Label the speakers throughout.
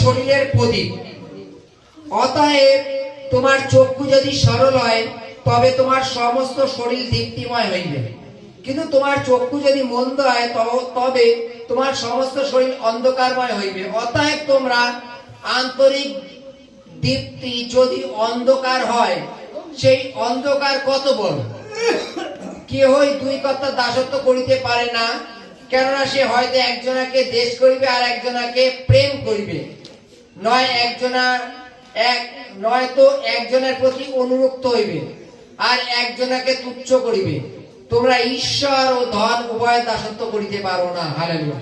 Speaker 1: শরীরের প্রদীপ। অতএব তোমার চক্ষু যদি সরল হয়, তবে তোমার সমস্ত শরীর দীপ্তিময় হইবে। কিন্তু তোমার চক্ষু যদি মন্দ হয়, তবে তোমার সমস্ত শরীর অন্ধকারময় হইবে। অতএব তোমরা আন্তরিক দীপ্তি যদি অন্ধকার হয়, সেই অন্ধকার কত বড়? কেহই দুই কথা দাসত্ব করিতে পারে না। কেননা সে হয়তো একজনাকে দেশ করিবে আর একজনাকে প্রেম করিবে। নয় একজনা, এক নয়তো একজনের প্রতি অনুরক্ত হইবে আর একজনাকে তুচ্ছ করিবে। তোমরা ঈশ্বর ও ধন উভয় দাসত্ব করিতে পারো না। হালেলুয়া।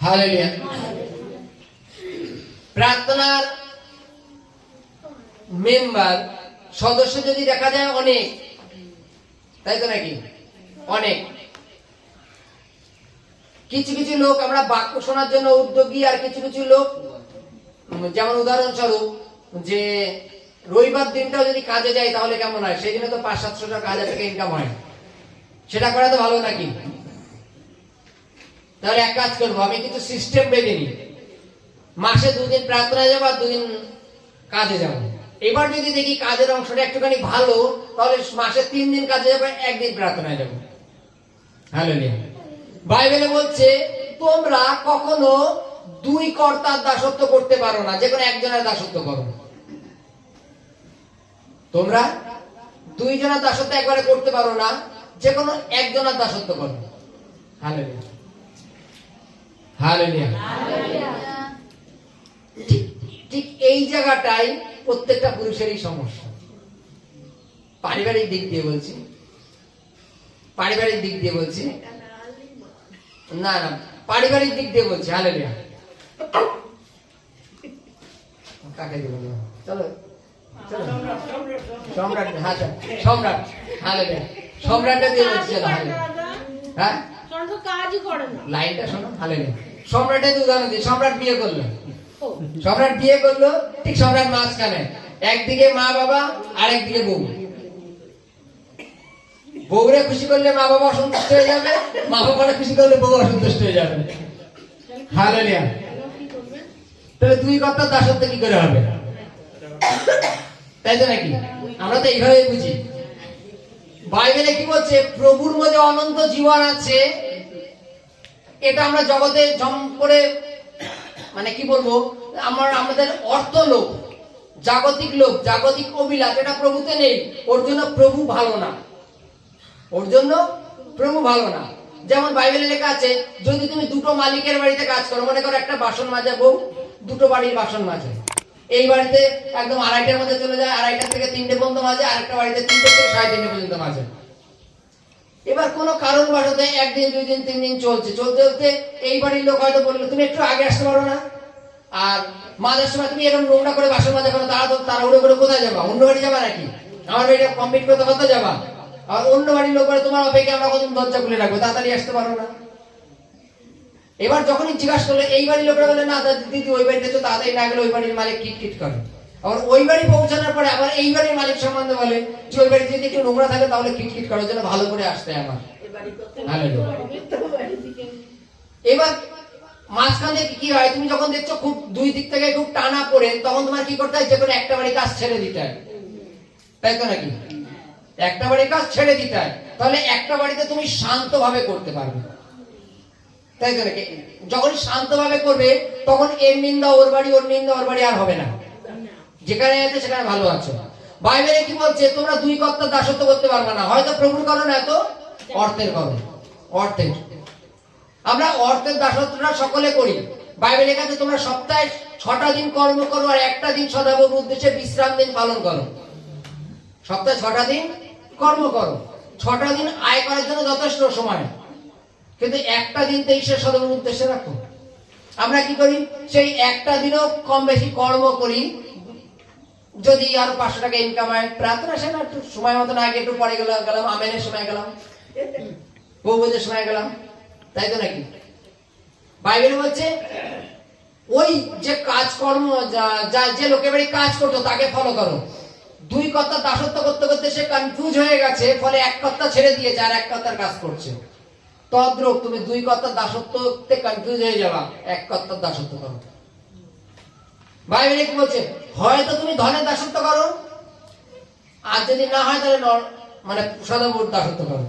Speaker 1: হালেলুয়া। প্রার্থনার মেম্বার, সদস্য যদি দেখা যায় অনেক, তাই তো নাকি? অনেক। কিছু কিছু লোক আমরা বাক্য শোনার জন্য উদ্যোগী আর কিছু কিছু লোক যেমন উদাহরণস্বরূপ যে রবিবার দিনটাও যদি কাজে যায় তাহলে কেমন হয়? সেই দিনে তো পাঁচ, সাতশো টাকা হাজার টাকা ইনকাম হয়। সেটা করা তো ভালো নাকি? তাহলে এক কাজ করব, আমি কিছু সিস্টেম বেঁধে নিই। মাসে দুদিন প্রার্থনায় যাব আর দুদিন কাজে যাব। এবার যদি দেখি কাজের অংশটা একটুখানি ভালো, তাহলে মাসে তিন দিন কাজে যাব, একদিন প্রার্থনায় যাব। বাইবেলে বলছে, তোমরা কখনো দুই কর্তার দাসত্ব করতে পারো না যে কোনো একজনের দাসত্ব করো তোমরা দুইজনের দাসত্ব একবারে করতে পারো না যে কোনো একজনের দাসত্ব করো ঠিক এই জায়গাটাই প্রত্যেকটা পুরুষেরই সমস্যা। পারিবারিক দিক দিয়ে বলছি পারিবারিক দিক দিয়ে বলছি। না না পারিবারিক দিক দিয়ে বলছি হালেলিয়া কাকে দিব চলো সম্রাট হ্যাঁ সম্রাট হালেলিয়া সম্রাটটা দিয়ে বলছি চলো হ্যাঁ? লাইনটা শোনো হালেলিয়া সম্রাটের উদাহরণ দিই সম্রাট বিয়ে করল। সম্রাট বিয়ে করল ঠিক সম্রাট মাঝখানে। একদিকে মা বাবা আর একদিকে বউ। বউরে খুশি করলে মা বাবা অসন্তুষ্ট হয়ে যাবে, মা বাবারে খুশি করলে বউ অসন্তুষ্ট হয়ে যাবে। হালেলিয়া। তাহলে দুই কর্তার দাসত্ব কি করে হবে? তাই তো নাকি? আমরা তো এইভাবে বুঝি। বাইবেলে কি বলছে? প্রভুর মধ্যে অনন্ত জীবন আছে। এটা আমরা জগতে জম করে মানে কি বলব? আমার, আমাদের অর্থ লোক, জাগতিক লোক, জাগতিক অভিলাষ, এটা প্রভুতে নেই। ওর জন্য প্রভু ভালো না। ওর জন্য প্রভু ভালো না। যেমন বাইবেলে লেখা আছে, যদি তুমি দুটো মালিকের বাড়িতে কাজ করো, মনে করো একটা বাসন মাজা বউ, দুটো বাড়ির বাসন মাজে। এই বাড়িতে একদম আড়াইটার মধ্যে চলে যায়, আড়াইটা থেকে তিনটে পর্যন্ত মাঝে আরেকটা বাড়িতে তিনটে থেকে সাড়ে তিনটে পর্যন্ত মাঝে এবার কোনো কারণ বাসাতে একদিন, দুই দিন, তিন দিন চলছে। চলতে চলতে এই বাড়ির লোক হয়তো বলল, তুমি একটু আগে আসতে পারো না। আর মাঝের সময় তুমি এরকম নোংরা করে বাসন মাজা করো তারা তো তারা উড়ে করে কোথায় যাবা? অন্য বাড়ি যাবা নাকি? আমার বাড়িটা কমপ্লিট করতে করতে যাবা? আর অন্য বাড়ির লোক বলে তোমার অপেক্ষা আমরা কতদিন দরজা খুলে রাখব? তাড়াতাড়ি আসতে পারো না। এবার যখনই জিজ্ঞাসা করল, এই বাড়ির লোকরা বলে, না দিদি ওই বাড়িতে তো তাড়াতাড়ি না গেলে ওই বাড়ির মালিক কিট কিট করে। আবার ওই বাড়ি পৌঁছানোর পরে আবার এই বাড়ির মালিক সম্বন্ধে বলে, যে ওই বাড়িতে যদি একটু নোংরা থাকে, তাহলে কিট কিট করার জন্য ভালো করে আসতে আমার। এবার মাঝখান কি হয়, তুমি যখন দেখছ খুব দুই দিক থেকে খুব টানা পড়ে, তখন তোমার কি করতে হয়? যে কোনো একটা বাড়ি কাজ ছেড়ে দিতে হয়। তাই তো নাকি? একটা বাড়ির কাজ ছেড়ে দিতে হয়, তাহলে একটা বাড়িতে তুমি শান্তভাবে করতে পারবে। তাই তো যখন শান্তভাবে করবে, তখন এর নিন্দা ওর বাড়ি, ওর নিন্দা ওর বাড়ি আর হবে না। যেখানে আছে, সেখানে ভালো আছো। বাইবেলে কি বলছে? তোমরা দুই কর্তার দাসত্ব করতে পারবে না। হয়তো প্রভুর করো না তো অর্থের করো অর্থের। আমরা অর্থের দাসত্বটা সকলে করি। বাইবেলে কাছে তোমরা সপ্তাহে ছটা দিন কর্ম করো আর একটা দিন সদাগর উদ্দেশ্যে বিশ্রাম দিন, পালন করো। সপ্তাহে ছটা দিন কর্ম করো। ছটা দিন আয় করার জন্য যথেষ্ট সময়। কিন্তু একটা দিন তো ঈশ্বর সদাগর উদ্দেশ্যে রাখো। আমরা কি করি? সেই একটা দিনও কম বেশি কর্ম করি। যদি আরও পাঁচশো টাকা ইনকাম হয়, প্রার্থনা না একটু সময় মতন আগে একটু পরে গেলাম গেলাম, আমেনের সময় গেলাম বউবদের সময় গেলাম, তাই তো নাকি? বাইবেল বলছে, ওই যে কাজকর্ম, যা- যে লোকের বাড়ি কাজ করতো, তাকে ফলো করো। দুই কর্তা দাসত্ব করতে করতে সে কনফিউজ হয়ে গেছে, ফলে এক কর্তা ছেড়ে দিয়েছে আর এক কর্তার কাজ করছে। তদ্রূপ তুমি দুই কর্তার দাসত্বতে কনফিউজ হয়ে যাবা, এক কর্তার দাসত্ব করো। বাইবেলে কি বলছে? হয়তো তুমি ধনের দাসত্ব করো, আর যদি না হয় তাহলে মানে সদাবুর দাসত্ব করো।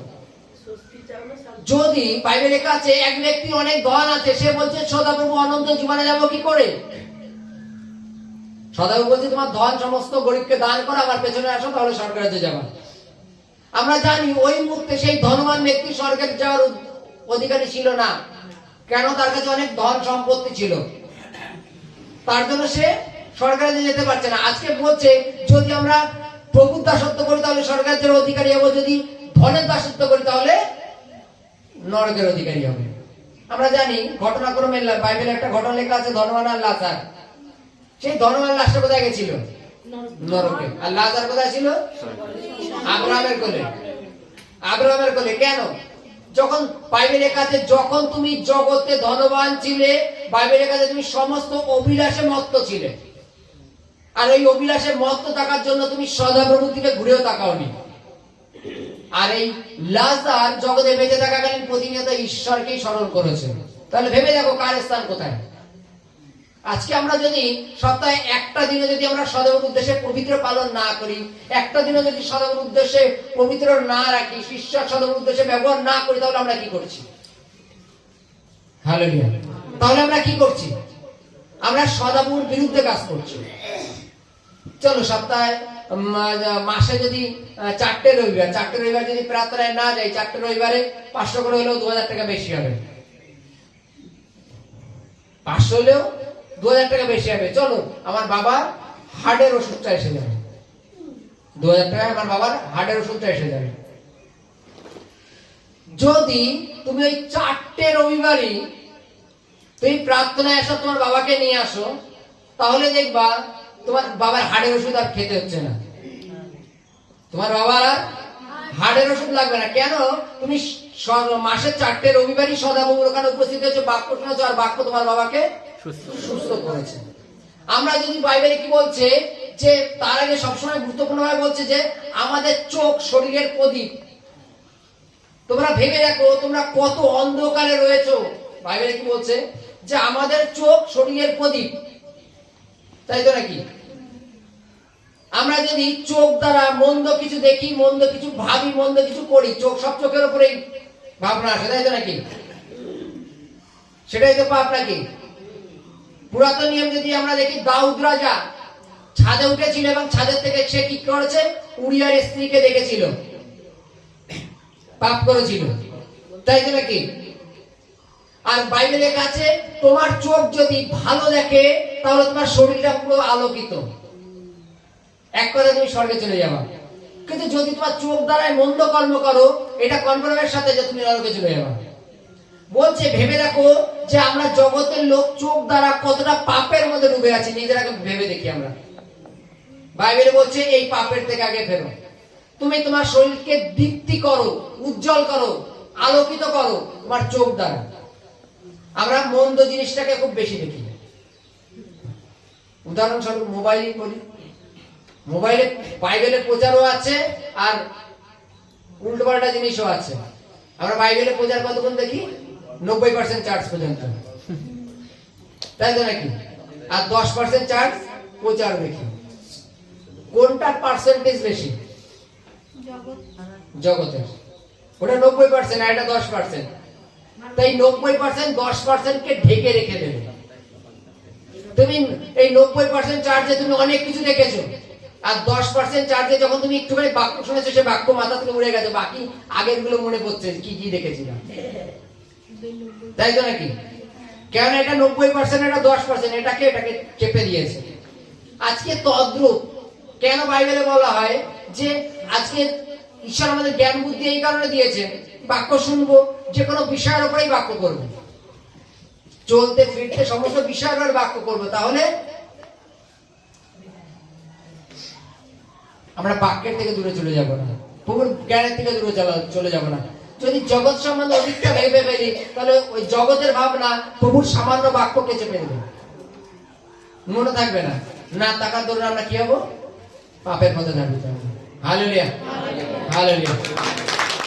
Speaker 1: যদি বাইবেলে কাছে এক ব্যক্তি অনেক ধন আছে, সে বলছে, সদাপ্রভু অনন্ত জীবনে যাব কি করে? সদাপ্রভু বলছে, তোমার ধন সমস্ত গরিবকে দান করো, আমার পেছনে আসো, তাহলে স্বর্গরাজ্যে যাবা। আমরা জানি ওই মুহূর্তে সেই ধনবান ব্যক্তি স্বর্গের যাওয়ার অধ- অধিকারী ছিল না। কেন? তার কাছে অনেক ধন সম্পত্তি ছিল। তার জন্য সে স্বর্গরাজ্যে যেতে পারছে না। আজকে বলছে, যদি আমরা প্রভুর দাসত্ব করি, তাহলে স্বর্গরাজ্যের অধিকারী হব। যদি ধনের দাসত্ব করি, তাহলে নরকের অধিকারী হবে। আমরা জানি, ঘটনাক্রমে বাইবেলে একটা ঘটনা লেখা আছে, ধনবান আর লাজার। সেই ধনবান লাশটা কোথায় গেছিল? নরকে। আর লাজার কোথায় ছিল? আব্রাহামের কোলে। আব্রাহামের কোলে। কেন? যখন বাইবেলের কাছে যখন তুমি জগতে ধনবান ছিলে, বাইবেলের কাছে তুমি সমস্ত অভিলাষে মত্ত ছিলে। আর এই অভিলাষে মত্ত থাকার জন্য তুমি সদাপ্রভুর দিকে ঘুরেও তাকাওনি। আর এই লাজার জগতে বেঁচে থাকাকালীন প্রতিনিয়ত ঈশ্বরকেই স্মরণ করেছে। তাহলে ভেবে দেখো কার স্থান কোথায়? আজকে আমরা যদি সপ্তাহে একটা দিনে যদি আমরা সদবের উদ্দেশ্যে পবিত্র পালন না করি একটা দিনে যদি সদবের উদ্দেশ্যে পবিত্র না রাখি ঈশ্বর সদবের উদ্দেশ্যে ব্যবহার না করি তাহলে আমরা কি করছি? তাহলে আমরা কি করছি? আমরা সদাবুর বিরুদ্ধে কাজ করছি। চলো সপ্তাহে মাসে যদি চারটে রবিবার চারটে রবিবার যদি প্রার্থনায় না যাই চারটে রবিবারে পাঁচশো করে হলেও দু হাজার টাকা বেশি হবে। পাঁচশো হলেও দু হাজার টাকা বেশি হবে। চলো, আমার বাবার হার্টের ওষুধটা এসে যাবে দু হাজার টাকায় আমার বাবার হার্টের ওষুধটা এসে যাবে যদি তুমি ওই চারটে রবিবারই তুমি প্রার্থনায় আসো তোমার বাবাকে নিয়ে আসো, তাহলে দেখবা তোমার বাবার হাড়ের ওষুধ আর খেতে হচ্ছে না। তোমার বাবার হাড়ের ওষুধ লাগবে না। কেন? তুমি মাসের চারটে রবিবারই সদাবাবুর ওখানে উপস্থিত হয়েছে, বাক্য শুনেছো, আর বাক্য তোমার বাবাকে সুস্থ। করেছে। আমরা যদি বাইবেলে কি বলছে, যে তার আগে সবসময় গুরুত্বপূর্ণ ভাবে বলছে যে, আমাদের চোখ শরীরের প্রদীপ। তোমরা ভেবে দেখো, তোমরা কত অন্ধকারে রয়েছো। বাইবেলে কি বলছে? যে আমাদের চোখ শরীরের প্রদীপ। তাই তো নাকি? আমরা যদি চোখ দ্বারা মন্দ কিছু দেখি, মন্দ কিছু ভাবি, মন্দ কিছু করি, চোখ সব চোখের উপরেই ভাবনা আসে, তাই তো নাকি? সেটাই তো পাপ নাকি? পুরাতন নিয়ম যদি আমরা দেখি, দাউদ রাজা ছাদে উঠেছিল এবং ছাদের থেকে সে কি করেছে? উড়িয়ার স্ত্রীকে দেখেছিল। পাপ করেছিল। তাই তো নাকি? আর বাইবেলের কাছে, তোমার চোখ যদি ভালো দেখে, তাহলে তোমার শরীরটা পুরো আলোকিত। এক কথা তুমি স্বর্গে চলে যাবা। কিন্তু যদি তোমার চোখ দ্বারাই মন্দ কর্ম করো, এটা কনফার্মের সাথে যে তুমি নরকে চলে যাবা। বলছে, ভেবে দেখো যে আমরা জগতের লোক, চোখ দ্বারা কতটা পাপের মধ্যে ডুবে আছি নিজেরাকে ভেবে দেখি আমরা। বাইবেলে বলছে, এই পাপের থেকে আগে ফেরো। তুমি তোমার শরীরকে দীপ্তি করো, উজ্জ্বল করো, আলোকিত করো তোমার চোখ দ্বারা। আমরা মন্দ জিনিসটাকে খুব বেশি দেখি। উদাহরণস্বরূপ মোবাইলই বলি। মোবাইলে বাইবেলের প্রচারও আছে আর উল্টো পাল্টা জিনিসও আছে। আমরা বাইবেলের প্রচার কতক্ষণ দেখি? নব্বই পার্সেন্ট চার্জ পর্যন্ত। তাই তো নাকি? আর দশ পার্সেন্ট চার্জ প্রচার দেখি। কোনটার পার্সেন্টেজ বেশি? জগতের। ওটা নব্বই পার্সেন্ট আর এটা দশ পার্সেন্ট তাই নব্বই পার্সেন্ট দশ পার্সেন্টকে ঢেকে রেখে দেবে। তুমি এই নব্বই পার্সেন্ট চার্জে তুমি অনেক কিছু দেখেছ। আর দশ পার্সেন্ট চার্জে যখন তুমি একটুখানি বাক্য শুনেছো সে বাক্য মাথা থেকে উড়ে গেছে। বাকি আগেরগুলো মনে পড়ছে কি কি দেখেছিলাম। তাই তো নাকি? কেন এটা নব্বই পার্সেন্ট এটা দশ পার্সেন্ট এটাকে এটাকে চেপে দিয়েছে। আজকে তদ্রুপ, কেন বাইবেলে বলা হয় যে আজকে ঈশ্বর আমাদের জ্ঞান বুদ্ধি এই কারণে দিয়েছে বাক্য শুনব, যে কোনো বিষয়ের উপরেই বাক্য করব। চলতে, ফিরতে, সমস্ত বিষয়ের উপর বাক্য করব, তাহলে? আমরা বাক্যের থেকে দূরে চলে যাব না। প্রভুর জ্ঞানের থেকে দূরে চলা- চলে যাব না। যদি জগৎ সম্বন্ধে অধিকটা ভেবে ফেলি, তাহলে ওই জগতের ভাবনা প্রভুর সামান্য বাক্যকে চেপে দেবে মনে থাকবে না। না, তাকার দৌড়ে আমরা কি হব? পাপের পথে থাকবে। হালুলিয়া। হালেলুয়া।